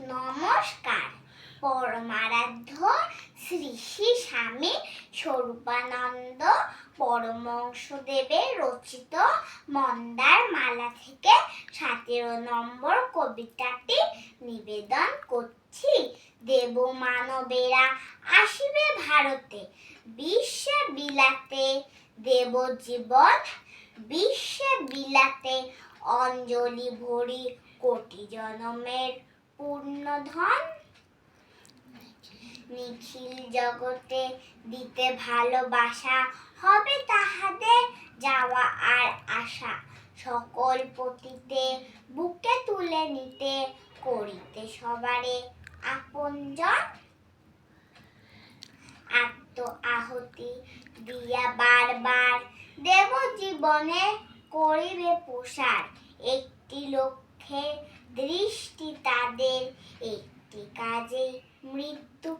নমস্কার। পরমারাধ্য শ্রী শ্রী স্বামী স্বরূপানন্দ পরমংসদেবের রচিত মন্দার মালা থেকে সতেরো নম্বর কবিতাটি নিবেদন করছি। দেব মানবেরা আসিবে ভারতে, বিশ্বে বিলাতে দেব জীবন বিশ্বে বিলাতে অঞ্জলি ভরি কোটি জনমের পূর্ণধন? নিখিল জগতে দিতে ভালোবাসা হবে তাহাদের যাওয়া আর আশা সকল পতিতে বুকে তুলে নিতে করিতে সবারে আপনজন। আত্ম আহতি দিয়া বারবার দেব জীবনে করিবে প্রসার। একটি লক্ষ্যে তাদের একটি মৃত্যু